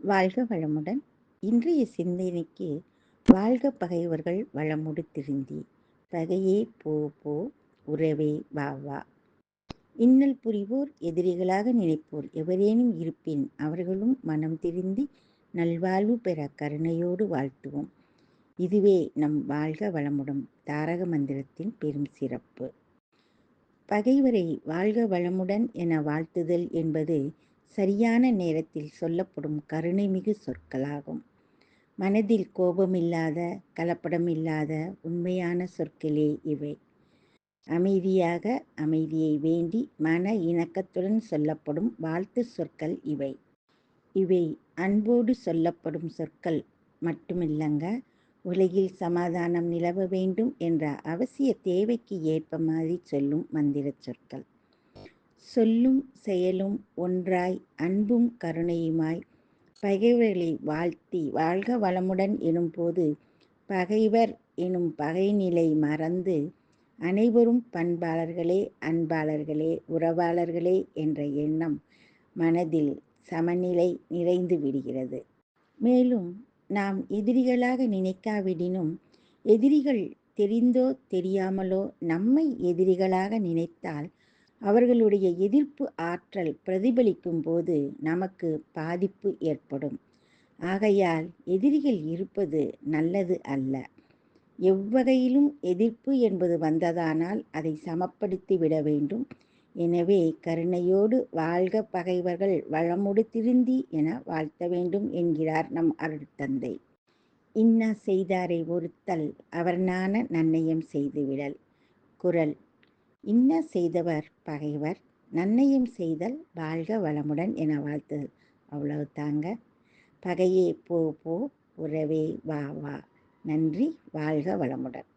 வாழ்க வளமுடன். இன்றைய சிந்தனைக்கு வாழ்க பகைவர்கள் வளமுடு திருந்தி. பகையே போ போ உறவே வா வா. இன்னல் புரிவோர் எதிரிகளாக நினைப்போர். எவரேனும் இருப்பின் அவர்களும் மனம் திருந்தி நல்வாழ்வு பெற கருணையோடு வாழ்த்துவோம். இதுவே நம் வாழ்க வளமுடன் தாரக மந்திரத்தின் பெரும் சிறப்பு. பகைவரை வாழ்க வளமுடன் என வாழ்த்துதல் என்பது சரியான நேரத்தில் சொல்லப்படும் கருணைமிகு சொற்களாகும். மனதில் கோபமில்லாத கலப்படமில்லாத உண்மையான சொற்களே இவை. அமைதியாக அமைதியை வேண்டி மன இணக்கத்துடன் சொல்லப்படும் வாழ்த்து சொற்கள் இவை. இவை அன்போடு சொல்லப்படும் சொற்கள் மட்டுமில்லங்க உலகில் சமாதானம் நிலவ வேண்டும் என்ற அவசிய தேவைக்கு ஏற்ப மாதிரி சொல்லும் மந்திர சொற்கள். சொல்லும் செயலும் ஒன்றாய் அன்பும் கருணையுமாய். பகைவர்களை வாழ்த்தி வாழ்க வளமுடன் எனும்போது பகைவர் எனும் பகைநிலை மறந்து அனைவரும் பண்பாளர்களே அன்பாளர்களே உறவாளர்களே என்ற எண்ணம் மனதில் சமநிலை நிறைந்து விடுகிறது. மேலும் நாம் எதிரிகளாக நினைக்காவிடினும் எதிரிகள் தெரிந்தோ தெரியாமலோ நம்மை எதிரிகளாக நினைத்தால் அவர்களுடைய எதிர்ப்பு ஆற்றல் பிரதிபலிக்கும் போது நமக்கு பாதிப்பு ஏற்படும். ஆகையால் எதிரிகள் இருப்பது நல்லது அல்ல. எவ்வகையிலும் எதிர்ப்பு என்பது வந்ததானால் அதை சமப்படுத்தி விட வேண்டும். எனவே கருணையோடு வாழ்க பகைவர்கள் வளமுடு திருந்தி என வாழ்த்த வேண்டும் என்கிறார் நம் அருட்தந்தை. இன்ன செய்தாரை ஒருத்தல் அவர் நன்னயம் செய்துவிடல். குரல் இன்ன செய்தவர் பகைவர் நன்னையும் செய்தல் வாழ்க வளமுடன் என வாழ்த்துதல். அவ்வளவு தாங்க பகையே போ போ உறவே வா வா நன்றி வாழ்க வளமுடன்.